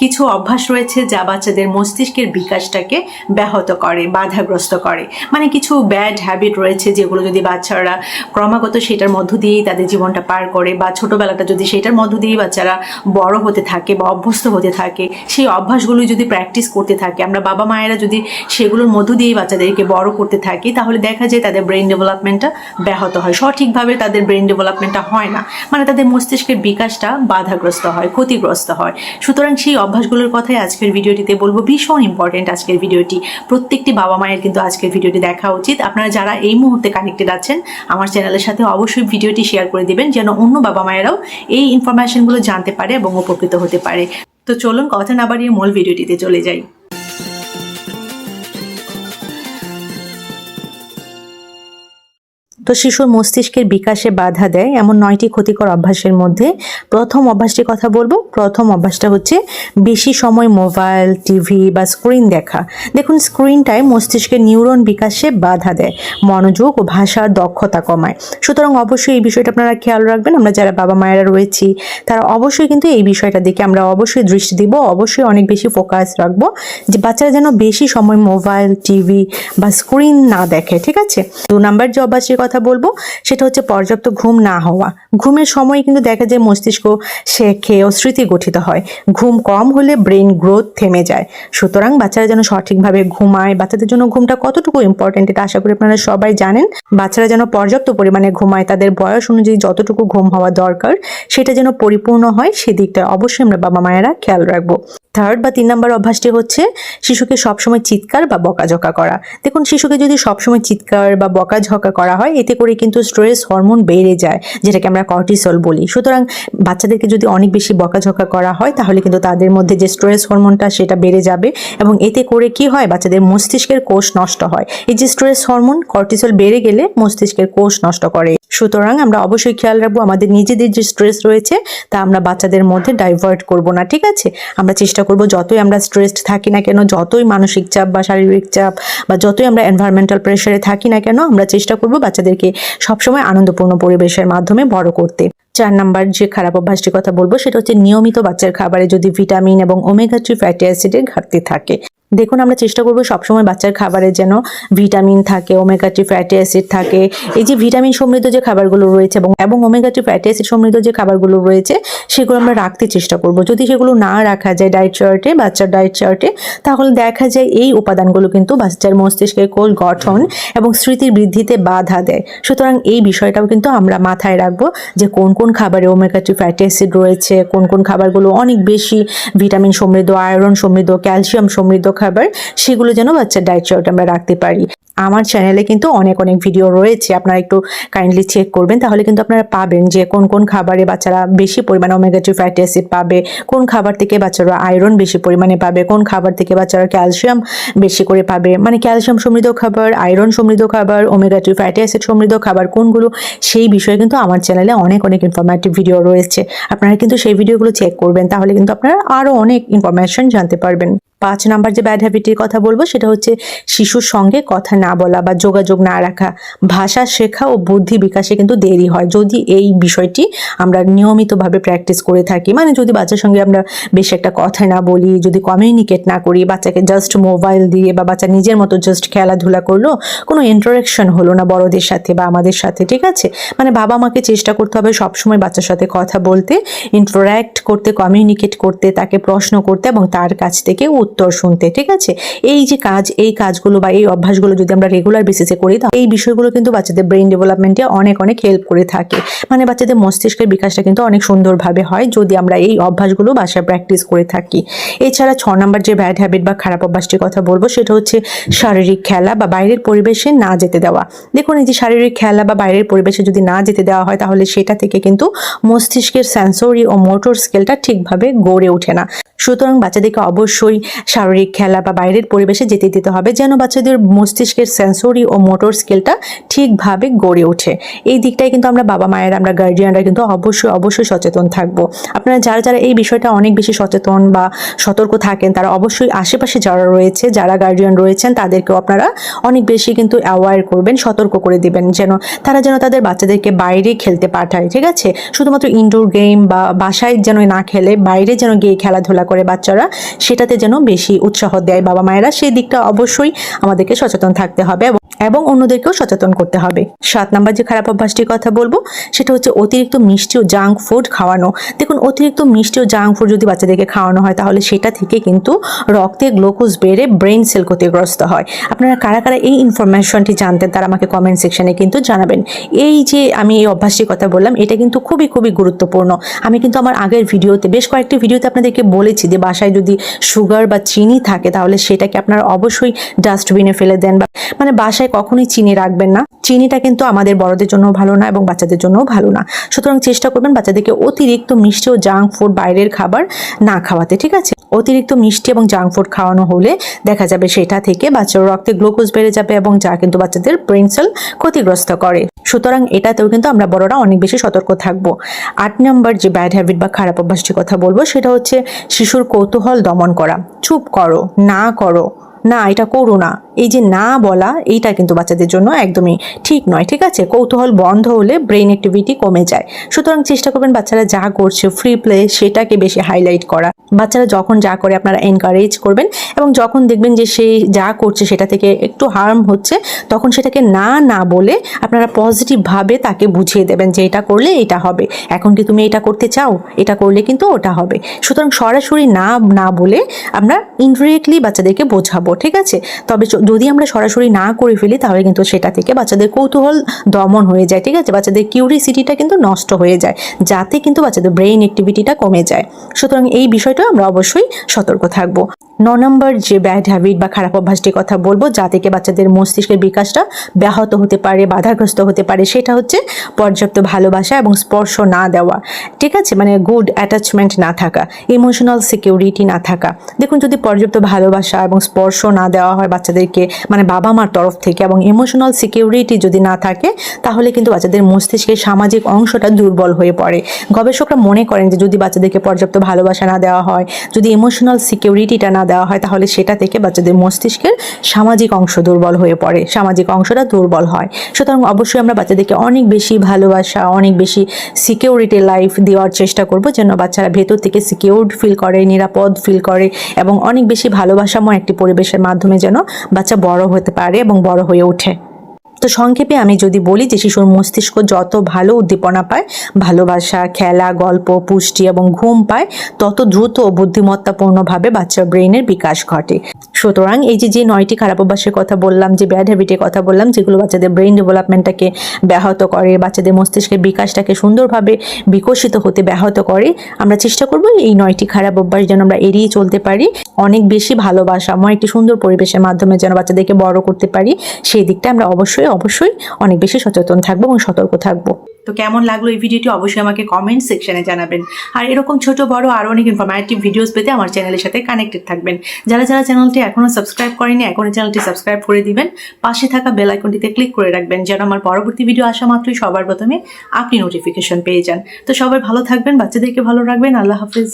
কিছু অভ্যাস রয়েছে যা বাচ্চাদের মস্তিষ্কের বিকাশটাকে ব্যাহত করে, বাধাগ্রস্ত করে। মানে কিছু ব্যাড হ্যাবিট রয়েছে যেগুলো যদি বাচ্চারা ক্রমাগত সেটার মধ্য দিয়েই তাদের জীবনটা পার করে বা ছোটোবেলাটা যদি সেটার মধ্য দিয়েই বাচ্চারা বড় হতে থাকে বা অভ্যস্ত হতে থাকে, সেই অভ্যাসগুলো যদি প্র্যাকটিস করতে থাকে, আমরা বাবা মায়েরা যদি সেগুলোর মধ্য দিয়েই বাচ্চাদেরকে বড় করতে থাকি, তাহলে দেখা যায় তাদের ব্রেন ডেভেলপমেন্টটা ব্যাহত হয়। সঠিকভাবে তাদের ব্রেন ডেভেলপমেন্টটা হয় না। মানে তাদের মস্তিষ্কের বিকাশটা বাধাগ্রস্ত হয়, ক্ষতিগ্রস্ত হয়। সুতরাং সেই অভ্যাসগুলোর কথাই আজকের ভিডিওটিতে বলব। ভীষণ ইম্পর্টেন্ট আজকের ভিডিওটি। প্রত্যেকটি বাবা মায়ের কিন্তু আজকের ভিডিওটি দেখা উচিত। আপনারা যারা এই মুহূর্তে কানেক্টেড আছেন, আমার চ্যানেলের সাথে অবশ্যই ভিডিওটি শেয়ার করে দিবেন, যেন অন্য বাবা মায়েরাও এই ইনফরমেশনগুলো জানতে পারে এবং উপকৃত হতে পারে। তো চলুন, কথা না বাড়িয়ে মূল ভিডিওটিতে চলে যাই। তো শিশুর মস্তিষ্কের বিকাশে বাধা দেয় এমন নয়টি ক্ষতিকর অভ্যাসের মধ্যে প্রথম অভ্যাসটির কথা বলব। প্রথম অভ্যাসটা হচ্ছে বেশি সময় মোবাইল, টিভি বা স্ক্রিন দেখা। দেখুন স্ক্রিনটায় মস্তিষ্কের নিউরন বিকাশে বাধা দেয়, মনোযোগ ও ভাষার দক্ষতা কমায়। সুতরাং অবশ্যই এই বিষয়টা আপনারা খেয়াল রাখবেন। আমরা যারা বাবা মায়েরা রয়েছি, তারা অবশ্যই কিন্তু এই বিষয়টা দেখে আমরা অবশ্যই দৃষ্টি দিব, অবশ্যই অনেক বেশি ফোকাস রাখব যে বাচ্চারা যেন বেশি সময় মোবাইল, টিভি বা স্ক্রিন না দেখে, ঠিক আছে? দু নাম্বার যে অভ্যাসের কথা বলব, সেটা হচ্ছে পর্যাপ্ত ঘুম না হওয়া। ঘুমের সময় কিন্তু দেখা যায় মস্তিষ্ক শেখে ও স্মৃতি গঠিত হয়। ঘুম কম হলে ব্রেন গ্রোথ থেমে যায়। সুতরাং বাচ্চারা যেন সঠিকভাবে ঘুমায়, বাচ্চাদের জন্য ঘুমটা কতটুকু ইম্পর্টেন্ট এটা আশা করি আপনারা সবাই জানেন। বাচ্চারা যেন পর্যাপ্ত পরিমাণে ঘুমায়, তাদের বয়স অনুযায়ী যতটুকু ঘুম হওয়া দরকার, সেটা যেন পরিপূর্ণ হয় সেদিকটা অবশ্যই আমরা বাবা মায়েরা খেয়াল রাখব। থার্ড বা তিন নম্বর অভ্যাসটি হচ্ছে শিশুকে সবসময় চিৎকার বা বকাঝকা করা। দেখুন, শিশুকে যদি সবসময় চিৎকার বা বকাঝকা করা হয় করে কিন্তু স্ট্রেস হরমোন বেড়ে যায়, যেটাকে আমরা কর্টিসল বলি। সুতরাং বাচ্চাদেরকে যদি অনেক বেশি বকাঝকা করা হয়, তাহলে কিন্তু তাদের মধ্যে যে স্ট্রেস হরমোনটা সেটা বেড়ে যাবে। এবং এতে করে কি হয়, বাচ্চাদের মস্তিষ্কের কোষ নষ্ট হয়। এই যে স্ট্রেস হরমোন কর্টিসল বেড়ে গেলে মস্তিষ্কের কোষ নষ্ট করে। সুতরাং আমরা অবশ্যই খেয়াল রাখব, আমাদের নিজেদের যে স্ট্রেস রয়েছে, তা আমরা বাচ্চাদের মধ্যে ডাইভার্ট করব না, ঠিক আছে? আমরা চেষ্টা করব, যতই আমরা স্ট্রেসড থাকি না কেন, যতই মানসিক চাপ বা শারীরিক চাপ বা যতই আমরা এনভায়রনমেন্টাল প্রেশারে থাকি না কেন, আমরা চেষ্টা করব বাচ্চাদেরকে সবসময় আনন্দপূর্ণ পরিবেশের মাধ্যমে বড় করতে। চার নাম্বার যে খারাপ অভ্যাসটির কথা বলব, সেটা হচ্ছে নিয়মিত বাচ্চার খাবারে যদি ভিটামিন এবং ওমেগা থ্রি ফ্যাটি অ্যাসিডের ঘাটতি থাকে। দেখুন, আমরা চেষ্টা করব সবসময় বাচ্চার খাবারে যেন ভিটামিন থাকে ওমেগা থ্রি ফ্যাটি অ্যাসিড থাকে। এই যে ভিটামিন সমৃদ্ধ যে খাবারগুলো রয়েছে এবং এবং ওমেগা থ্রি ফ্যাটি অ্যাসিড সমৃদ্ধ যে খাবারগুলো রয়েছে, সেগুলো আমরা রাখতে চেষ্টা করব। যদি সেগুলো না রাখা যায় ডায়েট চার্টে বাচ্চার ডায়েট চার্টে তাহলে দেখা যায় এই উপাদানগুলো কিন্তু বাচ্চার মস্তিষ্কের কোষ গঠন এবং স্মৃতির বৃদ্ধিতে বাধা দেয়। সুতরাং এই বিষয়টাও কিন্তু আমরা মাথায় রাখব যে কোন কোন খাবারে ওমেগা থ্রি ফ্যাটি অ্যাসিড রয়েছে, কোন কোন খাবারগুলো অনেক বেশি ভিটামিন সমৃদ্ধ আয়রন সমৃদ্ধ ক্যালসিয়াম সমৃদ্ধ খাবার, সেগুলো যেন বাচ্চার ডায়েট চার্ট আমরা রাখতে পারি। আমার চ্যানেলে কিন্তু অনেক অনেক ভিডিও রয়েছে, আপনারা একটু কাইন্ডলি চেক করবেন, তাহলে কিন্তু আপনারা পাবেন যে কোন কোন খাবারে বাচ্চারা বেশি পরিমাণে ওমেগা থ্রি ফ্যাটি অ্যাসিড পাবে, কোন খাবার থেকে বাচ্চারা আয়রন বেশি পরিমাণে পাবে, কোন খাবার থেকে বাচ্চারা ক্যালসিয়াম বেশি করে পাবে মানে ক্যালসিয়াম সমৃদ্ধ খাবার আয়রন সমৃদ্ধ খাবার ওমেগা থ্রি ফ্যাটি অ্যাসিড সমৃদ্ধ খাবার, কোনগুলো, সেই বিষয়ে কিন্তু আমার চ্যানেলে অনেক অনেক ইনফরমেটিভ ভিডিও রয়েছে। আপনারা কিন্তু সেই ভিডিওগুলো চেক করবেন, তাহলে কিন্তু আপনারা আরও অনেক ইনফরমেশন জানতে পারবেন। পাঁচ নাম্বার যে ব্যাড হ্যাবিটের কথা বলব, সেটা হচ্ছে শিশুর সঙ্গে কথা না বলা বা যোগাযোগ না রাখা। ভাষা শেখা ও বুদ্ধি বিকাশে কিন্তু দেরি হয়। যদি এই বিষয়টি আমরা নিয়মিতভাবে প্র্যাকটিস করে থাকি মানে যদি বাচ্চার সঙ্গে আমরা বেশি একটা কথা না বলি, যদি কমিউনিকেট না করি, বাচ্চাকে জাস্ট মোবাইল দিয়ে বা বাচ্চা নিজের মতো জাস্ট খেলাধুলা করল, কোনো ইন্টারাকশন হলো না বড়দের সাথে বা আমাদের সাথে, ঠিক আছে? মানে বাবা মাকে চেষ্টা করতে হবে সবসময় বাচ্চার সাথে কথা বলতে ইন্টারাক্ট করতে কমিউনিকেট করতে, তাকে প্রশ্ন করতে এবং তার কাছ থেকে উত্তর শুনতে, ঠিক আছে? এই যে কাজ, এই কাজগুলো বা এই অভ্যাসগুলো যদি আমরা রেগুলার বেসিসে করি তাহলে এই বিষয়গুলো কিন্তু বাচ্চাদের ব্রেন ডেভেলপমেন্টে অনেক অনেক হেল্প করে থাকে। মানে বাচ্চাদের মস্তিষ্কের বিকাশটা কিন্তু অনেক সুন্দরভাবে হয় যদি আমরা এই অভ্যাসগুলো বাসায় প্র্যাকটিস করে থাকি। এছাড়া ছ নম্বর যে ব্যাড হ্যাবিট বা খারাপ অভ্যাসটির কথা বলব, সেটা হচ্ছে শারীরিক খেলা বা বাইরের পরিবেশে না যেতে দেওয়া। দেখুন, এই যে শারীরিক খেলা বা বাইরের পরিবেশে যদি না যেতে দেওয়া হয়, তাহলে সেটা থেকে কিন্তু মস্তিষ্কের সেন্সরি ও মোটর স্কেলটা ঠিকভাবে গড়ে ওঠে না। সুতরাং বাচ্চাদেরকে অবশ্যই শারীরিক খেলা বা বাইরের পরিবেশে যেতে দিতে হবে যেন বাচ্চাদের মস্তিষ্কের সেন্সরি ও মোটর স্কিলটা ঠিকভাবে গড়ে ওঠে। এই দিকটাই কিন্তু আমরা বাবা মায়ের, আমরা গার্জিয়ানরা কিন্তু অবশ্যই অবশ্যই সচেতন থাকব। আপনারা যারা যারা এই বিষয়টা অনেক বেশি সচেতন বা সতর্ক থাকেন, তারা অবশ্যই আশেপাশে যারা রয়েছে, যারা গার্জিয়ান রয়েছেন, তাদেরকেও আপনারা অনেক বেশি কিন্তু অ্যাওয়ার করবেন, সতর্ক করে দিবেন যেন তারা যেন তাদের বাচ্চাদেরকে বাইরে খেলতে পাঠায়, ঠিক আছে? শুধুমাত্র ইনডোর গেম বা বাসায় যেন না খেলে, বাইরে যেন গিয়ে খেলাধুলা করে বাচ্চারা, সেটাতে যেন বেশি উৎসাহ দেয় বাবা মায়েরা সেই দিকটা অবশ্যই আমাদেরকে সচেতন থাকতে হবে এবং এবং অন্যদেরকেও সচেতন করতে হবে। সাত নাম্বার যে খারাপ অভ্যাসটির কথা বলব, সেটা হচ্ছে অতিরিক্ত মিষ্টি ও জাঙ্ক ফুড খাওয়ানো। দেখুন, অতিরিক্ত মিষ্টি ও জাঙ্ক ফুড যদি বাচ্চাদেরকে খাওয়ানো হয়, তাহলে সেটা থেকে কিন্তু রক্তে গ্লুকোজ বেড়ে ব্রেন সেল ক্ষতিগ্রস্ত হয়। আপনারা কারা কারা এই ইনফরমেশনটি জানতেন, তারা আমাকে কমেন্ট সেকশনে কিন্তু জানাবেন। এই যে আমি এই অভ্যাসটির কথা বললাম, এটা কিন্তু খুবই খুবই গুরুত্বপূর্ণ। আমি কিন্তু আমার আগের ভিডিওতে, বেশ কয়েকটি ভিডিওতে আপনাদেরকে বলেছি যে বাসায় যদি সুগার বা চিনি থাকে, তাহলে সেটাকে আপনারা অবশ্যই ডাস্টবিনে ফেলে দেন বা মানে বাসায় কখনোই চিনি রাখবেন না। চিনিটা কিন্তু আমাদের বড়দের জন্য ভালো না এবং বাচ্চাদের জন্যও ভালো না। সুতরাং চেষ্টা করবেন বাচ্চাদেরকে অতিরিক্ত মিষ্টি ও জাঙ্ক ফুড বাইরের খাবার না খাওয়াতে, ঠিক আছে? অতিরিক্ত মিষ্টি এবং জাঙ্ক ফুড খাওয়ানো হলে দেখা যাবে সেটা থেকে বাচ্চার রক্তে গ্লুকোজ বেড়ে যাবে এবং যা কিন্তু বাচ্চাদের ব্রেন সেল ক্ষতিগ্রস্ত করে। সুতরাং এটাতেও কিন্তু আমরা বড়রা অনেক বেশি সতর্ক থাকব। আট নম্বর যে ব্যাড হ্যাবিট বা খারাপ অভ্যাসটির কথা বলব, সেটা হচ্ছে শিশুর কৌতূহল দমন করা। চুপ করো, না করো। না, এটা করো না। এই যে না বলা, এইটা কিন্তু বাচ্চাদের জন্য একদমই ঠিক নয়, ঠিক আছে? কৌতূহল বন্ধ হলে ব্রেন অ্যাক্টিভিটি কমে যায়। সুতরাং চেষ্টা করবেন বাচ্চারা যা করছে ফ্রি প্লে সেটাকে বেশি হাইলাইট করা। বাচ্চারা যখন যা করে আপনারা এনকারেজ করবেন এবং যখন দেখবেন যে সে যা করছে সেটা থেকে একটু হার্ম হচ্ছে, তখন সেটাকে না না বলে আপনারা পজিটিভভাবে তাকে বুঝিয়ে দেবেন যে এটা করলে এটা হবে। এখন কি তুমি এটা করতে চাও? এটা করলে কিন্তু ওটা হবে। সুতরাং সরাসরি না না বলে আমরা ইনডিরেক্টলি বাচ্চাদেরকে বোঝাবো, ঠিক আছে? তবে যদি আমরা সরাসরি না করে ফেলি, তাহলে কিন্তু সেটা থেকে বাচ্চাদের কৌতূহল দমন হয়ে যায়, ঠিক আছে? বাচ্চাদের কিউরিসিটিটা কিন্তু নষ্ট হয়ে যায়, যাতে কিন্তু বাচ্চাদের ব্রেইন অ্যাক্টিভিটিটা কমে যায়। সুতরাং এই বিষয়টা আমরা অবশ্যই সতর্ক থাকব। ন নম্বর যে ব্যাড হ্যাবিট বা খারাপ অভ্যাসটির কথা বলব, যা থেকে বাচ্চাদের মস্তিষ্কের বিকাশটা ব্যাহত হতে পারে, বাধাগ্রস্ত হতে পারে, সেটা হচ্ছে পর্যাপ্ত ভালোবাসা এবং স্পর্শ না দেওয়া। ঠিক আছে? মানে গুড অ্যাটাচমেন্ট না থাকা ইমোশনাল সিকিউরিটি না থাকা। দেখুন, যদি পর্যাপ্ত ভালোবাসা এবং স্পর্শ না দেওয়া হয় বাচ্চাদেরকে মানে বাবা মার তরফ থেকে এবং ইমোশনাল সিকিউরিটি যদি না থাকে, তাহলে কিন্তু বাচ্চাদের মস্তিষ্কের সামাজিক অংশটা দুর্বল হয়ে পড়ে। গবেষকরা মনে করেন যে যদি বাচ্চাদেরকে পর্যাপ্ত ভালোবাসা না দেওয়া হয়, যদি ইমোশনাল সিকিউরিটিটা না দেওয়া হয়, তাহলে সেটা থেকে বাচ্চাদের মস্তিষ্কের সামাজিক অংশ দুর্বল হয়ে পড়ে, সামাজিক অংশটা দুর্বল হয়। সুতরাং অবশ্যই আমরা বাচ্চাদেরকে অনেক বেশি ভালোবাসা, অনেক বেশি সিকিউরিটি লাইফ দেওয়ার চেষ্টা করব, যেন বাচ্চারা ভেতর থেকে সিকিউরড ফিল করে, নিরাপদ ফিল করে এবং অনেক বেশি ভালোবাসাময় একটি পরিবেশের মাধ্যমে যেন বাচ্চা বড় হতে পারে এবং বড় হয়ে ওঠে। তো সংক্ষেপে আমি যদি বলি যে শিশুর মস্তিষ্ক যত ভালো উদ্দীপনা পায়, ভালোবাসা, খেলা, গল্প, পুষ্টি এবং ঘুম পায়, তত দ্রুত ও বুদ্ধিমত্তাপূর্ণভাবে বাচ্চার ব্রেইনের বিকাশ ঘটে। সুতরাং এই যে যে নয়টি খারাপ অভ্যাসের কথা বললাম, যে ব্যাড হ্যাবিটের কথা বললাম, যেগুলো বাচ্চাদের ব্রেইন ডেভেলপমেন্টটাকে ব্যাহত করে, বাচ্চাদের মস্তিষ্কের বিকাশটাকে সুন্দরভাবে বিকশিত হতে ব্যাহত করে, আমরা চেষ্টা করব এই নয়টি খারাপ অভ্যাস যেন আমরা এড়িয়ে চলতে পারি। অনেক বেশি ভালোবাসাময় একটি সুন্দর পরিবেশের মাধ্যমে যেন বাচ্চাদেরকে বড় করতে পারি, সেই দিকটা আমরা অবশ্যই অবশ্যই অনেক বেশি সচেতন থাকব এবং সতর্ক থাকব। তো কেমন লাগল এই ভিডিওটি? অবশ্যই আমাকে কমেন্ট সেকশনে জানাবেন। আর এরকম ছোট, বড় আরও অনেক ইনফরমেটিভ ভিডিওস পেতে আমার চ্যানেলের সাথে কানেক্টেড থাকবেন। যারা যারা চ্যানেলটি এখনও সাবস্ক্রাইব করেনি, এখনই চ্যানেলটি সাবস্ক্রাইব করে দিবেন। পাশে থাকা বেল আইকনটিতে ক্লিক করে রাখবেন, যেন আমার পরবর্তী ভিডিও আসা মাত্রই সবার প্রথমে আপনি নোটিফিকেশন পেয়ে যান। তো সবাই ভালো থাকবেন, বাচ্চাদেরকে ভালো রাখবেন, আল্লাহ হাফিজ।